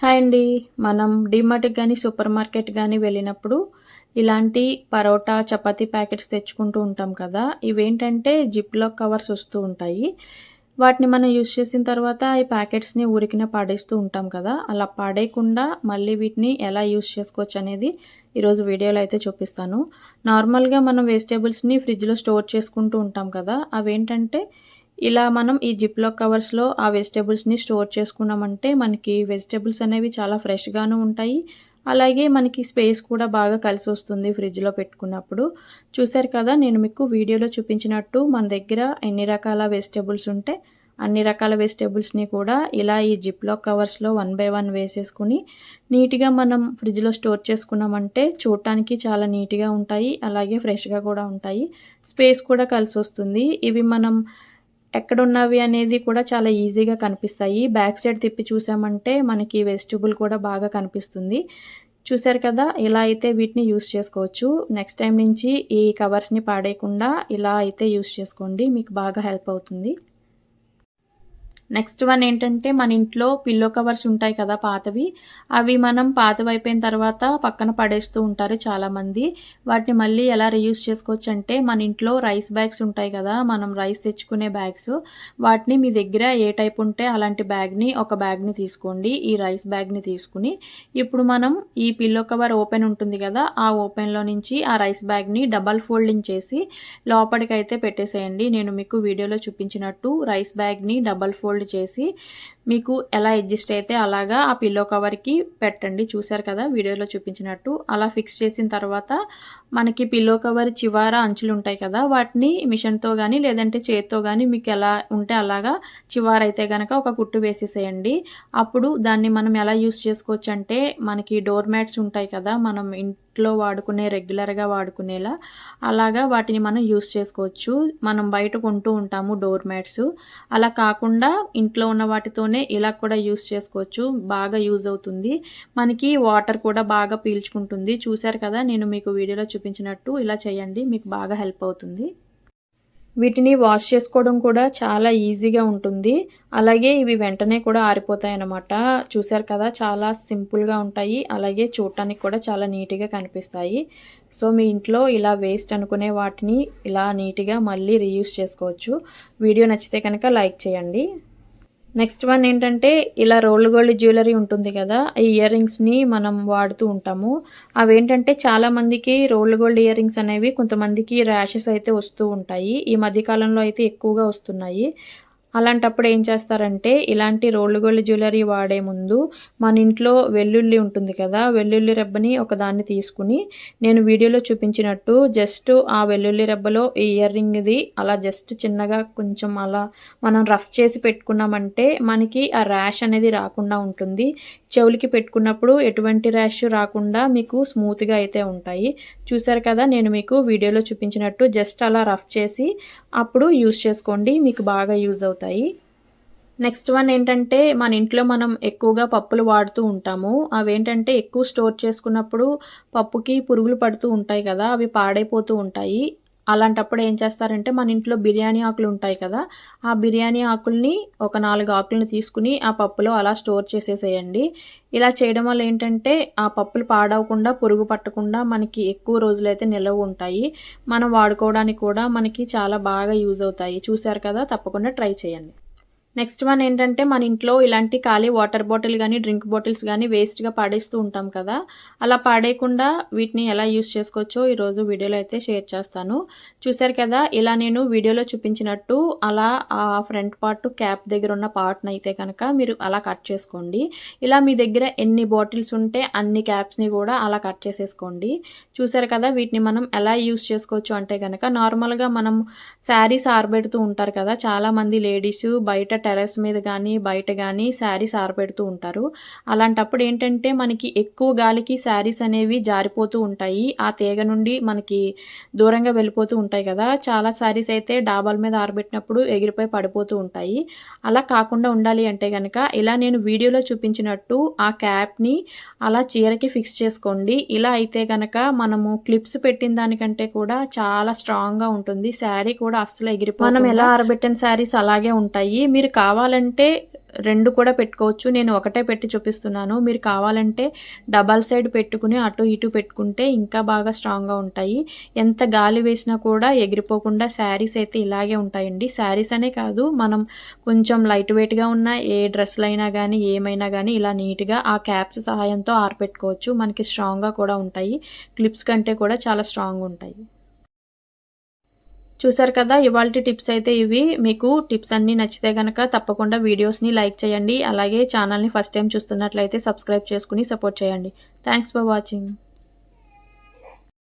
Hi అండి. మనం డిమార్ట్కి కానీ సూపర్ మార్కెట్ కానీ వెళ్ళినప్పుడు ఇలాంటి పరోటా చపాతీ ప్యాకెట్స్ తెచ్చుకుంటూ ఉంటాం కదా. ఇవేంటంటే జిప్లో కవర్స్ వస్తూ ఉంటాయి. వాటిని మనం యూస్ చేసిన తర్వాత ఈ ప్యాకెట్స్ని ఊరికిన పాడేస్తూ ఉంటాం కదా. అలా పాడేయకుండా మళ్ళీ వీటిని ఎలా యూస్ చేసుకోవచ్చు అనేది ఈరోజు వీడియోలో అయితే చూపిస్తాను. నార్మల్గా మనం వెజిటేబుల్స్ని ఫ్రిడ్జ్లో స్టోర్ చేసుకుంటూ ఉంటాం కదా. అవేంటంటే ఇలా మనం ఈ జిప్లో కవర్స్లో ఆ వెజిటేబుల్స్ని స్టోర్ చేసుకున్నామంటే మనకి వెజిటేబుల్స్ అనేవి చాలా ఫ్రెష్గాను ఉంటాయి. అలాగే మనకి స్పేస్ కూడా బాగా కలిసి వస్తుంది ఫ్రిడ్జ్లో పెట్టుకున్నప్పుడు. చూసారు కదా నేను మీకు వీడియోలో చూపించినట్టు మన దగ్గర ఎన్ని రకాల వెజిటేబుల్స్ ఉంటే అన్ని రకాల వెజిటేబుల్స్ని కూడా ఇలా ఈ జిప్లో కవర్స్లో వన్ బై వన్ వేసేసుకుని నీట్గా మనం ఫ్రిడ్జ్లో స్టోర్ చేసుకున్నామంటే చూడటానికి చాలా నీట్గా ఉంటాయి. అలాగే ఫ్రెష్గా కూడా ఉంటాయి. స్పేస్ కూడా కలిసి వస్తుంది. ఇవి మనం ఎక్కడున్నవి అనేది కూడా చాలా ఈజీగా కనిపిస్తాయి. బ్యాక్ సైడ్ తిప్పి చూసామంటే మనకి వెజిటబుల్ కూడా బాగా కనిపిస్తుంది. చూసారు కదా ఇలా అయితే వీటిని యూస్ చేసుకోవచ్చు. నెక్స్ట్ టైం నుంచి ఈ కవర్స్ని పాడేయకుండా ఇలా అయితే యూస్ చేసుకోండి. మీకు బాగా హెల్ప్ అవుతుంది. నెక్స్ట్ వన్ ఏంటంటే మన ఇంట్లో పిల్లో కవర్స్ ఉంటాయి కదా పాతవి. అవి మనం పాతవి అయిపోయిన తర్వాత పక్కన పడేస్తూ ఉంటారు చాలామంది. వాటిని మళ్ళీ ఎలా రీయూస్ చేసుకోవచ్చు అంటే మన ఇంట్లో రైస్ బ్యాగ్స్ ఉంటాయి కదా మనం రైస్ తెచ్చుకునే బ్యాగ్స్ వాటిని మీ దగ్గర ఏ టైప్ ఉంటే అలాంటి బ్యాగ్ని ఒక బ్యాగ్ని తీసుకోండి. ఈ రైస్ బ్యాగ్ని తీసుకుని ఇప్పుడు మనం ఈ పిల్లో కవర్ ఓపెన్ ఉంటుంది కదా ఆ ఓపెన్లో నుంచి ఆ రైస్ బ్యాగ్ని డబల్ ఫోల్డింగ్ చేసి లోపలికైతే పెట్టేసేయండి. నేను మీకు వీడియోలో చూపించినట్టు రైస్ బ్యాగ్ని డబల్ ఫోల్డ్ ఫోల్డ్ చేసి మీకు ఎలా అడ్జస్ట్ అయితే అలాగా ఆ పిల్లో కవర్కి పెట్టండి. చూసారు కదా వీడియోలో చూపించినట్టు. అలా ఫిక్స్ చేసిన తర్వాత మనకి పిల్లో కవర్ చివార అంచులు ఉంటాయి కదా వాటిని మిషన్తో కానీ లేదంటే చేత్తో కానీ మీకు ఎలా ఉంటే అలాగా చివార అయితే కనుక ఒక కుట్టు వేసేసేయండి. అప్పుడు దాన్ని మనం ఎలా యూస్ చేసుకోవచ్చు అంటే మనకి డోర్ మ్యాట్స్ ఉంటాయి కదా మనం ఇంట్లో వాడుకునే రెగ్యులర్గా వాడుకునేలా అలాగా వాటిని మనం యూస్ చేసుకోవచ్చు. మనం బయట కొంటూ ఉంటాము డోర్ మ్యాట్స్ అలా కాకుండా ఇంట్లో ఉన్న వాటితోనే ఇలా కూడా యూస్ చేసుకోవచ్చు. బాగా యూజ్ అవుతుంది. మనకి వాటర్ కూడా బాగా పీల్చుకుంటుంది. చూశారు కదా నేను మీకు వీడియోలో చూపించినట్టు ఇలా చేయండి. మీకు బాగా హెల్ప్ అవుతుంది. వీటిని వాష్ చేసుకోవడం కూడా చాలా ఈజీగా ఉంటుంది. అలాగే ఇవి వెంటనే కూడా ఆరిపోతాయి అన్నమాట చూసారు కదా చాలా సింపుల్గా ఉంటాయి. అలాగే చూడటానికి కూడా చాలా నీట్గా కనిపిస్తాయి. సో మీ ఇంట్లో ఇలా వేస్ట్ అనుకునే వాటిని ఇలా నీట్గా మళ్ళీ రీయూస్ చేసుకోవచ్చు. వీడియో నచ్చితే కనుక లైక్ చేయండి. నెక్స్ట్ వన్ ఏంటంటే ఇలా రోల్డ్ గోల్డ్ జ్యువెలరీ ఉంటుంది కదా ఈ ఇయర్ రింగ్స్ని మనం వాడుతూ ఉంటాము. అవేంటంటే చాలామందికి రోల్డ్ గోల్డ్ ఇయర్ రింగ్స్ అనేవి కొంతమందికి ర్యాషెస్ అయితే వస్తూ ఉంటాయి. ఈ మధ్యకాలంలో అయితే ఎక్కువగా వస్తున్నాయి. అలాంటప్పుడు ఏం చేస్తారంటే ఇలాంటి రోళ్ళు గోల్డ్ జ్యువెలరీ వాడే ముందు మన ఇంట్లో వెల్లుల్లి ఉంటుంది కదా వెల్లుల్లి రెబ్బని ఒకదాన్ని తీసుకుని నేను వీడియోలో చూపించినట్టు జస్ట్ ఆ వెల్లుల్లి రెబ్బలో ఈ ఇయర్ రింగ్ది అలా జస్ట్ చిన్నగా కొంచెం అలా మనం రఫ్ చేసి పెట్టుకున్నామంటే మనకి ఆ ర్యాష్ అనేది రాకుండా ఉంటుంది. చెవులకి పెట్టుకున్నప్పుడు ఎటువంటి ర్యాష్ రాకుండా మీకు స్మూత్గా అయితే ఉంటాయి. చూసారు కదా నేను మీకు వీడియోలో చూపించినట్టు జస్ట్ అలా రఫ్ చేసి అప్పుడు యూస్ చేసుకోండి మీకు బాగా యూజ్ అవుతాయి. నెక్స్ట్ వన్ ఏంటంటే మన ఇంట్లో మనం ఎక్కువగా పప్పులు వాడుతూ ఉంటాము. అవేంటంటే ఎక్కువ స్టోర్ చేసుకున్నప్పుడు పప్పుకి పురుగులు పడుతూ ఉంటాయి కదా అవి పాడైపోతూ ఉంటాయి. అలాంటప్పుడు ఏం చేస్తారంటే మన ఇంట్లో బిర్యానీ ఆకులు ఉంటాయి కదా ఆ బిర్యానీ ఆకుల్ని ఒక నాలుగు ఆకులను తీసుకుని ఆ పప్పులో అలా స్టోర్ చేసేసేయండి. ఇలా చేయడం వల్ల ఏంటంటే ఆ పప్పులు పాడవకుండా పురుగు పట్టకుండా మనకి ఎక్కువ రోజులైతే నిలవ ఉంటాయి. మనం వాడుకోవడానికి కూడా మనకి చాలా బాగా యూజ్ అవుతాయి. చూసారు కదా తప్పకుండా ట్రై చేయండి. నెక్స్ట్ వన్ ఏంటంటే మన ఇంట్లో ఇలాంటి ఖాళీ వాటర్ బాటిల్ కానీ డ్రింక్ బాటిల్స్ కానీ వేస్ట్గా పాడేస్తూ ఉంటాం కదా. అలా పాడేయకుండా వీటిని ఎలా యూస్ చేసుకోవచ్చో ఈరోజు వీడియోలో అయితే షేర్ చేస్తాను. చూసారు కదా ఇలా నేను వీడియోలో చూపించినట్టు అలా ఆ ఫ్రంట్ పార్ట్ క్యాప్ దగ్గర ఉన్న పార్ట్ని అయితే కనుక మీరు అలా కట్ చేసుకోండి. ఇలా మీ దగ్గర ఎన్ని బాటిల్స్ ఉంటే అన్ని క్యాప్స్ని కూడా అలా కట్ చేసేసుకోండి. చూసారు కదా వీటిని మనం ఎలా యూస్ చేసుకోవచ్చు అంటే కనుక నార్మల్గా మనం శారీస్ ఆరబెడుతూ ఉంటారు కదా చాలామంది లేడీస్ బయట టెర్రస్ మీద కానీ బయట కానీ శారీస్ ఆరబెడుతూ ఉంటారు. అలాంటప్పుడు ఏంటంటే మనకి ఎక్కువ గాలికి శారీస్ అనేవి జారిపోతూ ఉంటాయి. ఆ తీగ నుండి మనకి దూరంగా వెళ్ళిపోతూ ఉంటాయి కదా. చాలా శారీస్ అయితే డాబాల మీద ఆరబెట్టినప్పుడు ఎగిరిపోయి పడిపోతూ ఉంటాయి. అలా కాకుండా ఉండాలి అంటే కనుక ఇలా నేను వీడియోలో చూపించినట్టు ఆ క్యాప్ని అలా చీరకి ఫిక్స్ చేసుకోండి. ఇలా అయితే కనుక మనము క్లిప్స్ పెట్టిన దానికంటే కూడా చాలా స్ట్రాంగ్గా ఉంటుంది. శారీ కూడా అస్సలు ఎగిరిపో మనం ఎలా ఆరబెట్టిన శారీస్ అలాగే ఉంటాయి. మీరు కావాలంటే రెండు కూడా పెట్టుకోవచ్చు. నేను ఒకటే పెట్టి చూపిస్తున్నాను. మీరు కావాలంటే డబల్ సైడ్ పెట్టుకుని అటు ఇటు పెట్టుకుంటే ఇంకా బాగా స్ట్రాంగ్గా ఉంటాయి. ఎంత గాలి వేసినా కూడా ఎగిరిపోకుండా శారీస్ అయితే ఇలాగే ఉంటాయండి. శారీస్ అనే కాదు మనం కొంచెం లైట్ వెయిట్గా ఉన్న ఏ డ్రెస్సులు అయినా కానీ ఏమైనా కానీ ఇలా నీట్గా ఆ క్యాప్స్ సహాయంతో ఆరపెట్టుకోవచ్చు. మనకి స్ట్రాంగ్గా కూడా ఉంటాయి. క్లిప్స్ కంటే కూడా చాలా స్ట్రాంగ్ ఉంటాయి. చూసారు కదా ఇవాళ టిప్స్ అయితే ఇవి. మీకు టిప్స్ అన్నీ నచ్చితే కనుక తప్పకుండా వీడియోస్ని లైక్ చేయండి. అలాగే ఛానల్ని ఫస్ట్ టైం చూస్తున్నట్లయితే సబ్స్క్రైబ్ చేసుకుని సపోర్ట్ చేయండి. Thanks for watching.